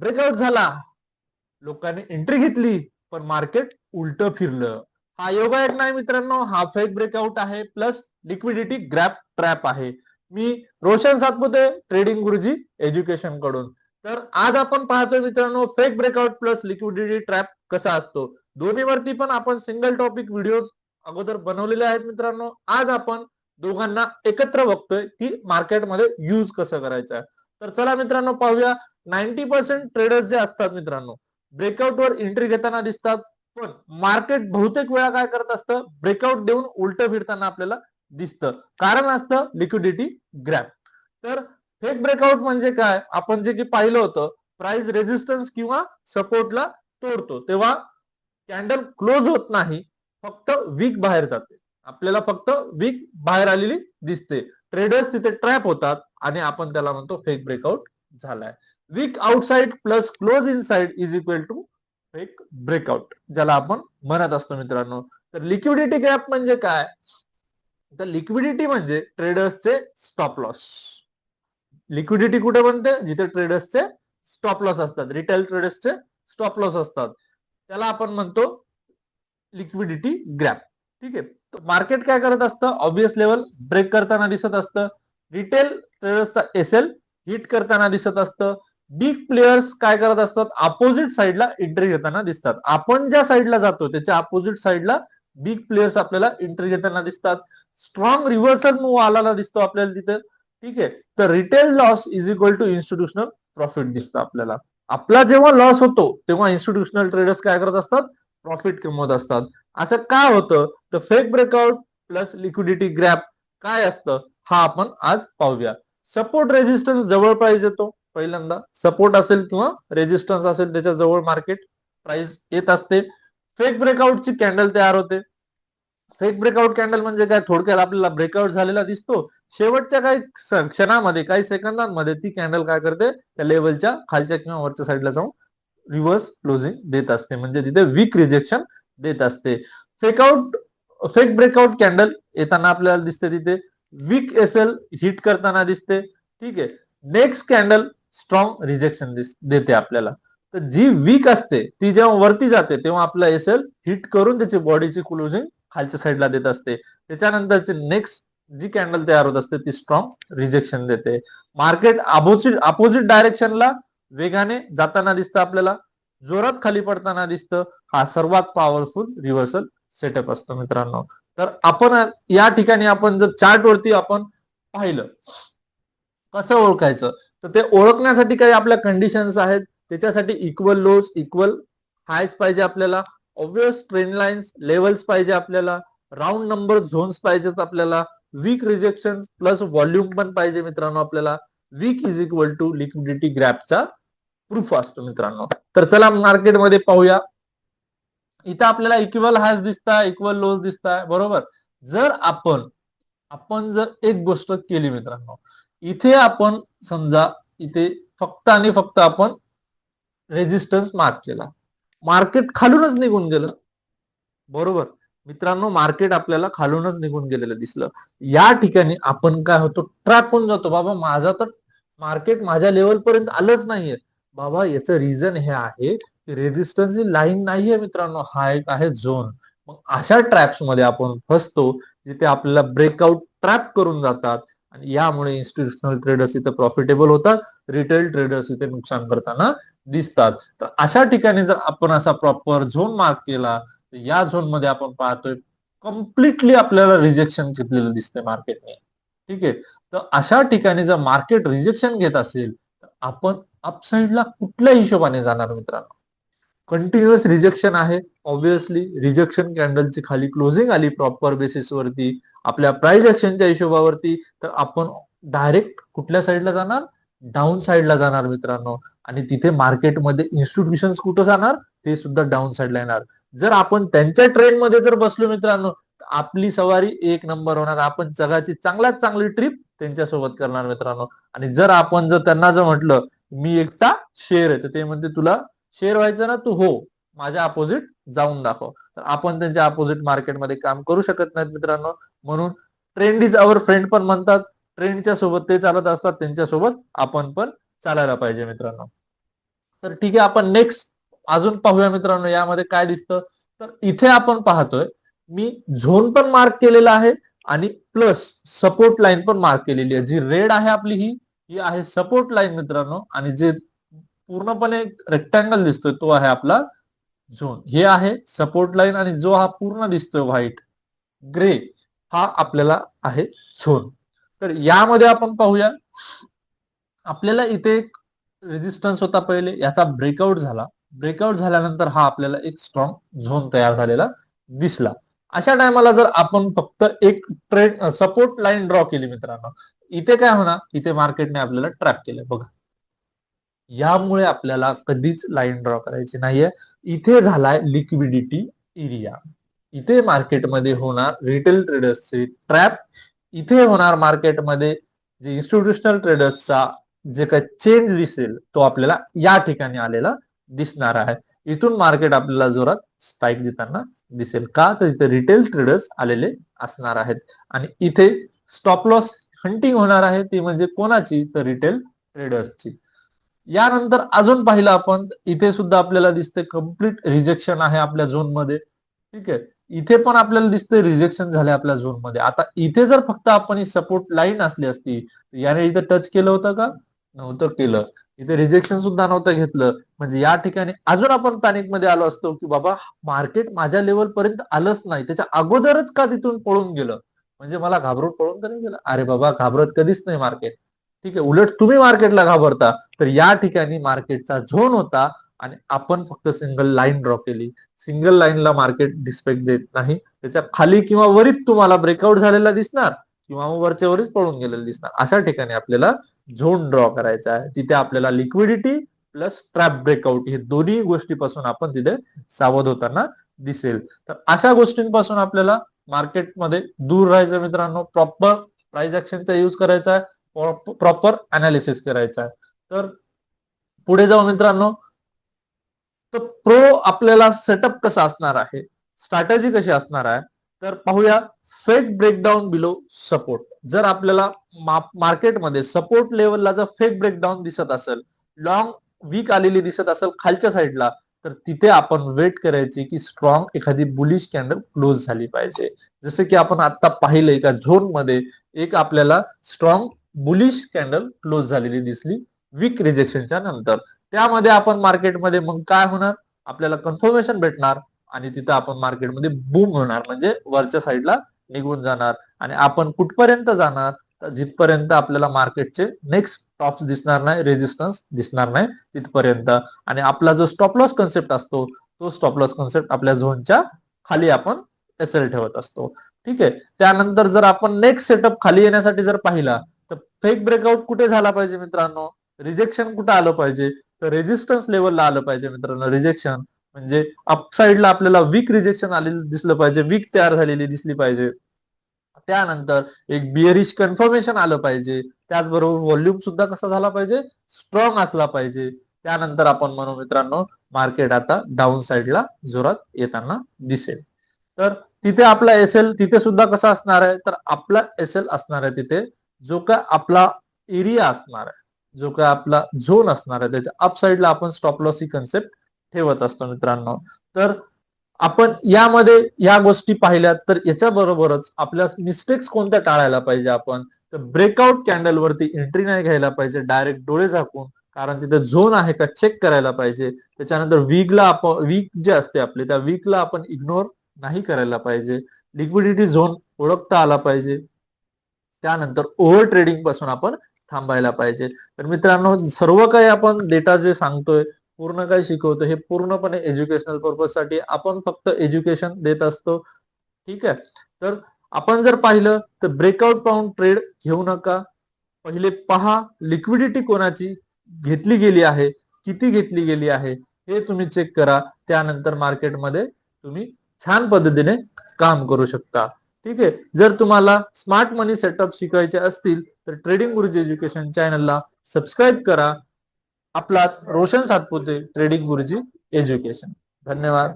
Breakout झाला. लोकांनी entry घेतली पण मार्केट उलट फिरलं. हा योगा एक नाही मित्रांनो हा फेक ब्रेकआउट आहे. प्लस लिक्विडिटी ग्रॅप ट्रॅप आहे. मी रोशन सातपुते ट्रेडिंग गुरुजी एज्युकेशनकडून. तर आज आपण पाहतोय मित्रांनो fake breakout plus liquidity trap कसा असतो? दोन्हीवरती पण आपण सिंगल टॉपिक व्हिडिओ अगोदर बनवलेले आहेत मित्रांनो. आज आपण दोघांना एकत्र बघतोय की मार्केटमध्ये यूज कसं करायचं तर चला मित्रांनो पाहूया. नाईन्टी पर्सेंट ट्रेडर्स जे असतात मित्रांनो ब्रेकआउट वर एंट्री घेताना दिसतात. पण मार्केट बहुतेक वेळा काय करत असतं? ब्रेकआउट देऊन उलट फिरताना आपल्याला दिसतं. कारण असतं लिक्विडिटी ग्रॅप तर फेक ब्रेकआउट म्हणजे काय? आपण जे की पाहिलं होतं प्राइस रेजिस्टन्स किंवा सपोर्टला तोडतो. तेव्हा कॅन्डल क्लोज होत नाही फक्त वीक बाहेर जाते. आपल्याला फक्त वीक बाहेर आलेली दिसते. ट्रेडर्स तिथे ट्रॅप होतात आणि आपण त्याला म्हणतो फेक ब्रेकआउट झालाय. Wick outside plus close inside is equal to fake breakout ज्याला आपण म्हणत असतो मित्रांनो. तर लिक्विडिटी गॅप म्हणजे काय? तर लिक्विडिटी म्हणजे ट्रेडर्सचे स्टॉप लॉस लिक्विडिटी कुठे बनते? जिथे ट्रेडर्सचे स्टॉप लॉस असतात. रिटेल ट्रेडर्सचे स्टॉप लॉस असतात. त्याला आपण म्हणतो लिक्विडिटी ग्रॅप ठीक आहे? मार्केट काय करत असतं? ऑब्विस लेवल ब्रेक करताना दिसत असतं. रिटेल ट्रेडर्सचा एस एल हिट करताना दिसत असतं. बिग प्लेयर्स काय करत असतात? अपोजिट साईडला एंट्री घेताना दिसतात. आपण ज्या साईडला जातो त्याच्या अपोजिट साईडला बिग प्लेयर्स आपल्याला एंट्री घेताना दिसतात. स्ट्रॉंग रिव्हर्सल मूव्ह आलेला दिसतो आपल्याला तिथे. ठीक आहे? तर retail loss is equal to institutional profit दिसतं आपल्याला. आपला जेव्हा लॉस होतो तेव्हा इन्स्टिट्यूशनल ट्रेडर्स काय करत असतात? प्रॉफिट कमवत असतात. असं का होतं? तर fake breakout plus liquidity grab काय असतं? हा आपण आज पाहूया. सपोर्ट रेजिस्टन्स जवळ प्राइस येतो पहिल्यांदा. सपोर्ट असेल किंवा रेजिस्टन्स असेल त्याच्याजवळ मार्केट प्राइस येत असते. फेक ब्रेकआउटची कॅन्डल तयार होते. फेक ब्रेकआउट कॅन्डल म्हणजे काय? थोडक्यात आपल्याला ब्रेकआउट झालेला दिसतो. शेवटच्या काही क्षणामध्ये काही सेकंदांमध्ये ती कॅन्डल काय करते? त्या लेवलच्या खालच्या किंवा वरच्या साईडला जाऊन रिव्हर्स क्लोजिंग देत असते. म्हणजे तिथे वीक रिजेक्शन देत असते. फेकआउट फेक ब्रेकआउट कॅन्डल येताना आपल्याला दिसते तिथे. वीक एस एल हिट करताना दिसते. ठीक आहे. नेक्स्ट कॅन्डल स्ट्रॉंग रिजेक्शन देते आपल्याला. तर जी वीक असते ती जेव्हा वरती जाते तेव्हा आपला एस एल हिट करून त्याची बॉडीची क्लोजिंग खालच्या साईडला देत असते. त्याच्यानंतरची नेक्स्ट जी कॅन्डल तयार होत असते ती स्ट्रॉंग रिजेक्शन देते. मार्केट अपोजिट अपोजिट डायरेक्शनला वेगाने जाताना दिसतं आपल्याला. जोरात खाली पडताना दिसतं. हा सर्वात पॉवरफुल रिव्हर्सल सेटअप असतो मित्रांनो. तर आपण या ठिकाणी आपण जर चार्टवरती आपण पाहिलं कसं ओळखायचं? तर ते ओळखण्यासाठी काही आपल्या कंडिशन्स आहेत. त्याच्यासाठी इक्वल लोज इक्वल हायस पाहिजे आपल्याला. ऑब्विस ट्रेन लाईन्स लेवल्स पाहिजे आपल्याला. राऊंड नंबर झोन्स पाहिजेत आपल्याला. वीक रिजेक्शन प्लस व्हॉल्यूम पण पाहिजे मित्रांनो आपल्याला. Wick is equal to liquidity ग्रॅपचा proof असतो मित्रांनो. तर चला मार्केटमध्ये पाहूया. इथं आपल्याला इक्वल हायस दिसताय इक्वल लोज दिसताय बरोबर? जर आपण आपण जर एक गोष्ट केली मित्रांनो इथे आपण समजा इथे फक्त आणि फक्त आपण रेजिस्टन्स मार्क केला. मार्केट खालूनच निघून गेलं. बरोबर? मित्रांनो मार्केट आपल्याला खालूनच निघून गेलेलं दिसलं. या ठिकाणी आपण काय होतो? ट्रॅप होऊन जातो. बाबा माझा तर मार्केट माझ्या लेवल पर्यंत आलंच नाहीये. बाबा याचं रिझन हे आहे रेझिस्टन्स रेजिस्टन्स ही लाईन नाहीये मित्रांनो हा एक आहे झोन मग अशा ट्रॅप्समध्ये आपण फसतो जिथे आपल्याला ब्रेकआउट ट्रॅप करून जातात आणि यामुळे इन्स्टिट्युशनल ट्रेडर्स इथे प्रॉफिटेबल होतात रिटेल ट्रेडर्स इथे नुकसान करताना दिसतात. तर अशा ठिकाणी जर आपण असा प्रॉपर झोन मार्क केला तर या झोनमध्ये आपण पाहतोय कम्प्लिटली आपल्याला रिजेक्शन घेतलेलं दिसतंय मार्केटने ठीक आहे? तर अशा ठिकाणी जर मार्केट रिजेक्शन घेत असेल तर आपण अपसाईडला कुठल्या हिशोबाने जाणार मित्रांनो? कंटिन्युअस रिजेक्शन आहे. ऑब्विसली रिजेक्शन कॅन्डलची खाली क्लोजिंग आली प्रॉपर बेसिसवरती आपल्या प्राइस ऍक्शनच्या हिशोबावरती तर आपण डायरेक्ट कुठल्या साईडला जाणार? डाऊन साईडला जाणार मित्रांनो. आणि तिथे मार्केटमध्ये इन्स्टिट्यूशन कुठं जाणार? ते सुद्धा डाऊन साईडला येणार. जर आपण त्यांच्या ट्रेंडमध्ये जर बसलो मित्रांनो आपली सवारी एक नंबर होणार. आपण जगाची चांगल्यात चांगली ट्रिप त्यांच्यासोबत करणार मित्रांनो. आणि जर आपण जर त्यांना जर म्हटलं मी एकटा शेअर आहे तर ते म्हणते तुला शेअर व्हायचं ना तू हो माझ्या अपोजिट जाऊन दाखव. तर आपण त्यांच्या अपोजिट मार्केटमध्ये काम करू शकत नाहीत मित्रांनो. म्हणून ट्रेंड इज अवर फ्रेंड पण म्हणतात ट्रेंडच्या सोबत ते चालत असतात त्यांच्यासोबत आपण पण चालायला पाहिजे मित्रांनो. तर ठीक आहे आपण नेक्स्ट अजून पाहूया मित्रांनो यामध्ये काय दिसतं. तर इथे आपण पाहतोय मी झोन पण मार्क केलेला आहे आणि प्लस सपोर्ट लाईन पण मार्क केलेली आहे. जी रेड आहे आपली ही ही आहे सपोर्ट लाईन मित्रांनो. आणि जे पूर्णपणे एक रेक्टँगल दिसतोय तो आहे आपला झोन हे आहे सपोर्ट लाईन आणि जो हा पूर्ण दिसतोय व्हाईट ग्रे हा आपल्याला आहे झोन तर यामध्ये आपण पाहूया आपल्याला इथे एक रेजिस्टन्स होता पहिले याचा ब्रेकआउट झाला. ब्रेकआउट झाल्यानंतर हा आपल्याला एक स्ट्रॉंग झोन तयार झालेला दिसला. अशा टायमाला जर आपण फक्त एक ट्रेड सपोर्ट लाईन ड्रॉ केली मित्रांनो इथे काय होणार? इथे मार्केटने आपल्याला ट्रॅप केलं. बघा. यामुळे आपल्याला कधीच लाईन ड्रॉ करायची नाहीये. इथे झालाय लिक्विडिटी एरिया इथे मार्केटमध्ये होणार रिटेल ट्रेडर्सचे ट्रॅप इथे होणार मार्केटमध्ये जे इन्स्टिट्यूशनल ट्रेडर्सचा जे काही चेंज दिसेल तो आपल्याला या ठिकाणी आलेला दिसणार आहे. इथून मार्केट आपल्याला जोरात स्पाइक देताना दिसेल. का? तर इथे रिटेल ट्रेडर्स आलेले असणार आहेत. आणि इथे स्टॉप लॉस हंटिंग होणार आहे. ती म्हणजे कोणाची? तर रिटेल ट्रेडर्सची यानंतर अजून पाहिलं आपण इथे सुद्धा आपल्याला दिसते कंप्लीट रिजेक्शन आहे आपल्या झोनमध्ये ठीक आहे? इथे पण आपल्याला दिसते रिजेक्शन झाले आपल्या झोनमध्ये. आता इथे जर फक्त आपण ही सपोर्ट लाईन असली असती याने इथे टच केलं होतं का? नव्हतं केलं. इथे रिजेक्शन सुद्धा नव्हतं घेतलं. म्हणजे या ठिकाणी अजून आपण पॅनिकमध्ये आलो असतो की बाबा मार्केट माझ्या लेवल पर्यंत आलंच नाही. त्याच्या अगोदरच का तिथून पळून गेलं? म्हणजे मला घाबरून पळून तर नाही गेलं? अरे बाबा घाबरत कधीच नाही मार्केट ठीक आहे उलट तुम्ही मार्केटला घाबरता तर या ठिकाणी मार्केटचा झोन होता आणि आपण फक्त सिंगल लाईन ड्रॉ केली. सिंगल लाईनला मार्केट डिस्पेक्ट देत नाही. त्याच्याखाली किंवा वरीत तुम्हाला ब्रेकआउट झालेला दिसणार किंवा मग वरच्या वरीच पळून गेलेलं दिसणार. अशा ठिकाणी आपल्याला झोन ड्रॉ करायचा आहे. तिथे आपल्याला लिक्विडिटी प्लस ट्रॅप ब्रेकआउट हे दोन्ही गोष्टीपासून आपण तिथे सावध होताना दिसेल. तर अशा गोष्टींपासून आपल्याला मार्केटमध्ये दूर राहायचं मित्रांनो. प्रॉपर प्राइस ऍक्शनचा यूज करायचा आहे. प्रॉपर अनालिसिस करायचा आहे. तर पुढे जाऊ मित्रांनो. तर प्रो आपल्याला सेटअप कसा असणार आहे? स्ट्रॅटेजी कशी असणार आहे? तर पाहूया फेक ब्रेकडाऊन बिलो सपोर्ट जर आपल्याला मार्केटमध्ये सपोर्ट लेवलला जर फेक ब्रेकडाऊन दिसत असेल लॉंग वीक आलेली दिसत असेल खालच्या साईडला तर तिथे आपण वेट करायची की स्ट्रॉंग एखादी बुलिश कॅन्डल क्लोज झाली पाहिजे. जसं की आपण आता पाहिलंय का झोनमध्ये एक आपल्याला स्ट्रॉंग बुलिश कॅन्डल क्लोज झालेली दिसली वीक रिजेक्शनच्या नंतर. त्यामध्ये आपण मार्केटमध्ये मग काय होणार? आपल्याला कन्फर्मेशन भेटणार आणि तिथं आपण मार्केटमध्ये बूम होणार. म्हणजे वरच्या साईडला निघून जाणार आणि आपण कुठपर्यंत जाणार? तर जिथपर्यंत आपल्याला मार्केटचे नेक्स्ट टॉप्स दिसणार नाही रेजिस्टन्स दिसणार नाही तिथपर्यंत. आणि आपला जो स्टॉप लॉस कन्सेप्ट असतो तो स्टॉप लॉस कन्सेप्ट आपल्या झोनच्या खाली आपण एसएल ठेवत असतो. ठीक आहे? त्यानंतर जर आपण नेक्स्ट सेटअप खाली येण्यासाठी जर पाहिला फेक ब्रेकआउट कुठे झाला पाहिजे मित्रांनो? रिजेक्शन कुठे आलं पाहिजे? तर रेजिस्टन्स लेवलला आलं पाहिजे मित्रांनो रिजेक्शन म्हणजे अपसाईडला आपल्याला वीक रिजेक्शन आलेलं दिसलं पाहिजे वीक तयार झालेली दिसली पाहिजे. त्यानंतर एक बिअरिश कन्फर्मेशन आलं पाहिजे. त्याचबरोबर व्हॉल्यूम सुद्धा कसा झाला पाहिजे? स्ट्रॉंग असला पाहिजे. त्यानंतर आपण म्हणू मित्रांनो मार्केट आता डाऊन साईडला जोरात येताना दिसेल. तर तिथे आपला एस एल तिथे सुद्धा कसा असणार आहे? तर आपला एस एल असणार आहे तिथे जो काय आपला एरिया असणार आहे जो काय आपला झोन असणार आहे त्याच्या अपसाईडला आपण स्टॉप लॉस ही कन्सेप्ट ठेवत असतो मित्रांनो. तर आपण यामध्ये या गोष्टी पाहिल्यात तर याच्या बरोबरच आपल्या मिस्टेक्स कोणत्या टाळायला पाहिजे आपण? तर ब्रेकआउट कॅन्डल वरती एंट्री नाही घ्यायला पाहिजे डायरेक्ट डोळे झाकून कारण तिथे झोन आहे का चेक करायला पाहिजे. त्याच्यानंतर वीकला आपण वीक जे असते आपले त्या वीकला आपण इग्नोर नाही करायला पाहिजे. लिक्विडिटी झोन ओळखता आला पाहिजे. त्यानंतर ओव्हर ट्रेडिंगपासून आपण थांबायला पाहिजे. तर मित्रांनो सर्व काही आपण डेटा जे सांगतोय पूर्ण काय शिकवतो हे पूर्णपणे एज्युकेशनल पर्पजसाठी आपण फक्त एज्युकेशन देत असतो. ठीक आहे? तर आपण जर पाहिलं तर ब्रेकआउट पाहून ट्रेड घेऊ नका. पहिले पहा लिक्विडिटी कोणाची घेतली गेली आहे किती घेतली गेली आहे हे तुम्ही चेक करा. त्यानंतर मार्केटमध्ये तुम्ही छान पद्धतीने काम करू शकता. ठीक आहे? जर तुम्हाला स्मार्ट मनी सेटअप शिकायचे असतील तर ट्रेडिंग गुरुजी एज्युकेशन चॅनलला सबस्क्राईब करा. आपलाच रोशन सातपुते ट्रेडिंग गुरुजी एज्युकेशन धन्यवाद.